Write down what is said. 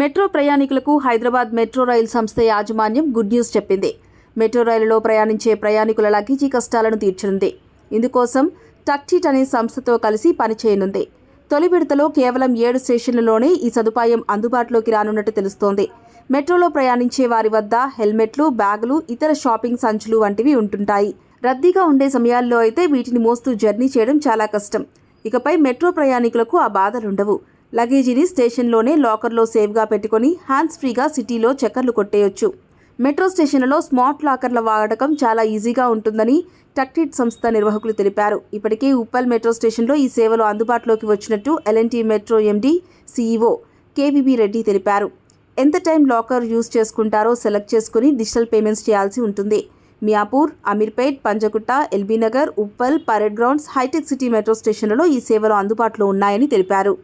Metro ప్రయాణికులకు Hyderabad metro రైలు సంస్థ యాజమాన్యం గుడ్ న్యూస్ చెప్పింది. మెట్రో రైలులో ప్రయాణించే ప్రయాణికుల లగేజీ కష్టాలను తీర్చనుంది. ఇందుకోసం టక్టీట్ అనే సంస్థతో కలిసి పనిచేయనుంది. తొలి విడతలో కేవలం ఏడు స్టేషన్లలోనే ఈ సదుపాయం అందుబాటులోకి రానున్నట్టు తెలుస్తోంది. మెట్రోలో ప్రయాణించే వారి వద్ద హెల్మెట్లు బ్యాగులు ఇతర షాపింగ్ సంచులు వంటివి ఉంటుంటాయి. రద్దీగా ఉండే సమయాల్లో అయితే వీటిని మోస్తూ జర్నీ చేయడం చాలా కష్టం. ఇకపై మెట్రో ప్రయాణికులకు ఆ బాధలుండవు. లగేజీని స్టేషన్లోనే లాకర్లో సేవ్గా పెట్టుకొని హ్యాండ్స్ ఫ్రీగా సిటీలో చక్కర్లు కొట్టేయొచ్చు. మెట్రో స్టేషన్లలో స్మార్ట్ లాకర్ల వాడకం చాలా ఈజీగా ఉంటుందని టక్టిట్ సంస్థ నిర్వాహకులు తెలిపారు. ఇప్పటికే ఉప్పల్ మెట్రో స్టేషన్లో ఈ సేవలు అందుబాటులోకి వచ్చినట్టు LNT metro MD CEO KVB Reddy తెలిపారు. ఎంత టైం లాకర్ యూజ్ చేసుకుంటారో సెలెక్ట్ చేసుకుని డిజిటల్ పేమెంట్స్ చేయాల్సి ఉంటుంది. Miyapur Ameerpet Panjagutta LB Nagar Uppal parade grounds hitech city metro స్టేషన్లలో ఈ సేవలు అందుబాటులో ఉన్నాయని తెలిపారు.